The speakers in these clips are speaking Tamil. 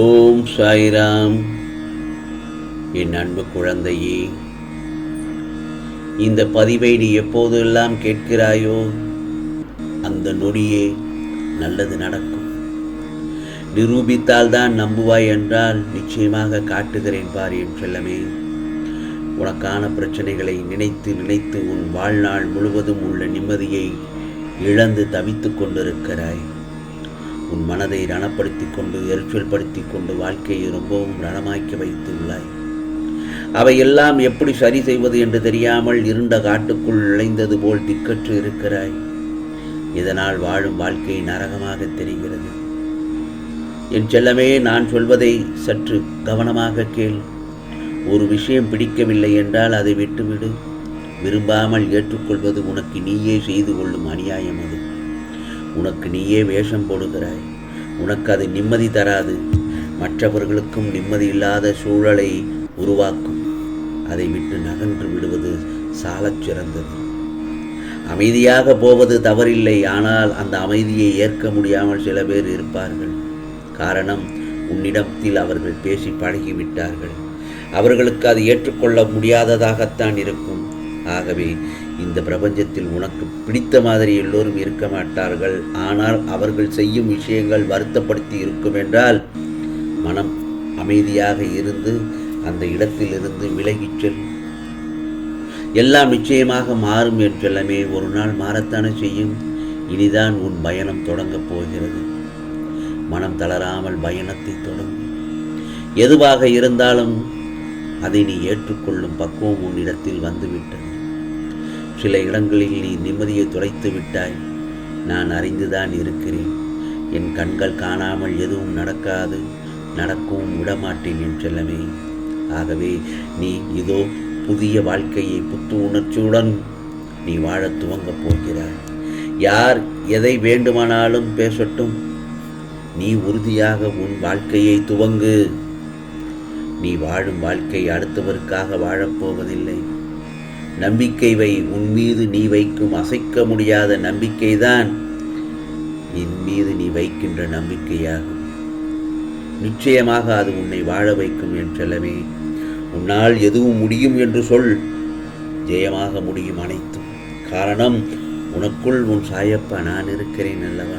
ஓம் சாய்ராம். என் அன்பு குழந்தையே இந்த பதிவை நீ எப்போதெல்லாம் கேட்கிறாயோ அந்த நொடியே நல்லது நடக்கும். நிரூபித்தால் தான் நம்புவாய் என்றால் நிச்சயமாக காட்டுகிறேன் பார் என் செல்லமே. உனக்கான பிரச்சனைகளை நினைத்து நினைத்து உன் வாழ்நாள் முழுவதும் உள்ள நிம்மதியை இழந்து தவித்துக் கொண்டிருக்கிறாய். உன் மனதை ரணப்படுத்திக் கொண்டு எரிச்சல் படுத்திக் கொண்டு வாழ்க்கையை ரொம்பவும் ரணமாக்கி வைத்துள்ளாய் அவையெல்லாம் எப்படி சரி செய்வது என்று தெரியாமல் இருண்ட காட்டுக்குள் நுழைந்தது போல் திக்கற்று இருக்கிறாய். இதனால் வாழும் வாழ்க்கை நரகமாக தெரிகிறது. என் செல்லமே நான் சொல்வதை சற்று கவனமாக கேள். ஒரு விஷயம் பிடிக்கவில்லை என்றால் அதை விட்டுவிடு. விரும்பாமல் ஏற்றுக்கொள்வது உனக்கு நீயே செய்து கொள்ளும் அநியாயம் அது. உனக்கு நீயே வேஷம் போடுகிறாய். உனக்கு அது நிம்மதி தராது. மற்றவர்களுக்கும் நிம்மதி இல்லாத சூழலை உருவாக்கும். அதை விட்டு நகன்று விடுவது சாலச் சிறந்தது. அமைதியாக போவது தவறில்லை. ஆனால் அந்த அமைதியை ஏற்க முடியாமல் சில பேர் இருப்பார்கள். காரணம் உன்னிடத்தில் அவர்கள் பேசி பழகிவிட்டார்கள். அவர்களுக்கு அது ஏற்றுக்கொள்ள முடியாததாகத்தான் இருக்கும். ஆகவே இந்த பிரபஞ்சத்தில் உனக்கு பிடித்த மாதிரி எல்லோரும் இருக்க மாட்டார்கள். ஆனால் அவர்கள் செய்யும் விஷயங்கள் வருத்தப்படுத்தி இருக்கும் என்றால் மனம் அமைதியாக இருந்து அந்த இடத்திலிருந்து விலகிச் செல். எல்லாம் நிச்சயமாக மாறும் என்றெல்லாமே ஒரு நாள் மாறத்தானே செய்யும். இனிதான் உன் பயணம் தொடங்கப் போகிறது. மனம் தளராமல் பயணத்தை தொடங்கும் எதுவாக இருந்தாலும் அதை நீ ஏற்றுக்கொள்ளும் பக்குவம் உன்னிடத்தில் வந்துவிட்டது. சில இடங்களில் நீ நிம்மதியை துளைத்து விட்டாய். நான் அறிந்துதான் இருக்கிறேன். என் கண்கள் காணாமல் எதுவும் நடக்காது. நடக்கவும் விடமாட்டேன் என் செல்லமே. ஆகவே நீ இதோ புதிய வாழ்க்கையை புத்து உணர்ச்சியுடன் நீ வாழத் துவங்கப் போகிறாய். யார் எதை வேண்டுமானாலும் பேசட்டும். நீ உறுதியாக உன் வாழ்க்கையை துவங்கு. நீ வாழும் வாழ்க்கை அடுத்தவருக்காக வாழப்போவதில்லை நம்பிக்கை வை உன் மீது நீ வைக்கும் அசைக்க முடியாத நம்பிக்கைதான் என் மீது நீ வைக்கின்ற நம்பிக்கையாகும். நிச்சயமாக அது உன்னை வாழ வைக்கும் என் உன்னால் எதுவும் முடியும் என்று சொல். ஜெயமாக முடியும் அனைத்தும். காரணம் உனக்குள் உன் சாயப்பா நான் இருக்கிறேன் அல்லவா?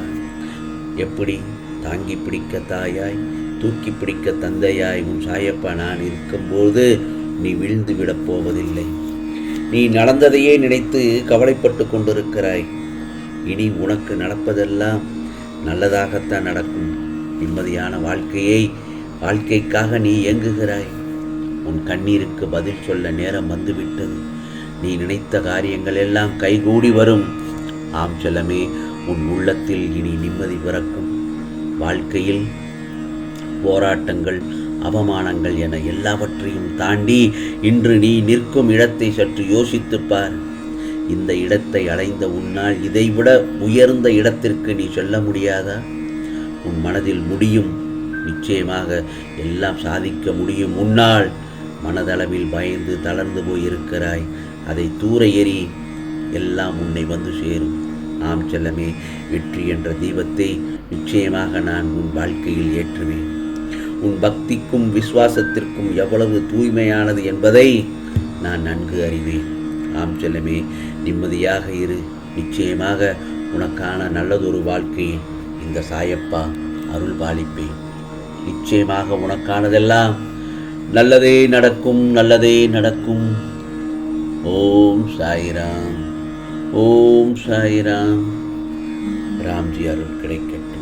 எப்படி? தாங்கி பிடிக்க தாயாய் தூக்கி பிடிக்க தந்தையாய் உன் சாயப்பா நான் இருக்கும்போது நீ விழுந்து விடப் போவதில்லை. நீ நடந்ததையே நினைத்து கவலைப்பட்டு கொண்டிருக்கிறாய். இனி உனக்கு நடப்பதெல்லாம் நல்லதாகத்தான் நடக்கும். நிம்மதியான வாழ்க்கையை வாழ்க்கைக்காக நீ இயங்குகிறாய். உன் கண்ணீருக்கு பதில் சொல்ல நேரம் வந்துவிட்டது. நீ நினைத்த காரியங்கள் எல்லாம் கைகூடி வரும். ஆம் செல்லமே உன் உள்ளத்தில் இனி நிம்மதி பிறக்கும். வாழ்க்கையில் போராட்டங்கள் அவமானங்கள் என எல்லாவற்றையும் தாண்டி இன்று நீ நிற்கும் இடத்தை சற்று யோசித்துப் பார். இந்த இடத்தை அடைந்த உன்னால் இதைவிட உயர்ந்த இடத்திற்கு நீ செல்ல முடியாதா? உன் மனதில் முடியும். நிச்சயமாக எல்லாம் சாதிக்க முடியும். உன்னால் மனதளவில் பயந்து தளர்ந்து போயிருக்கிறாய். அதை தூர எறி எல்லாம் உன்னை வந்து சேரும். ஆம் செல்லமே வெற்றி என்ற தீபத்தை நிச்சயமாக நான் உன் வாழ்க்கையில் ஏற்றுவேன். உன் பக்திக்கும் விசுவாசத்திற்கும் எவ்வளவு தூய்மையானது என்பதை நான் நன்கு அறிவேன். ஆம் செல்லமே நிம்மதியாக இரு. நிச்சயமாக உனக்கான நல்லதொரு வாழ்க்கையை இந்த சாயப்பா அருள் பாலிப்பேன். நிச்சயமாக உனக்கானதெல்லாம் நல்லதே நடக்கும் நல்லதே நடக்கும். ஓம் சாய்ராம். ஓம் சாய்ராம். ராம்ஜி அருள் கிடைக்கட்டும்.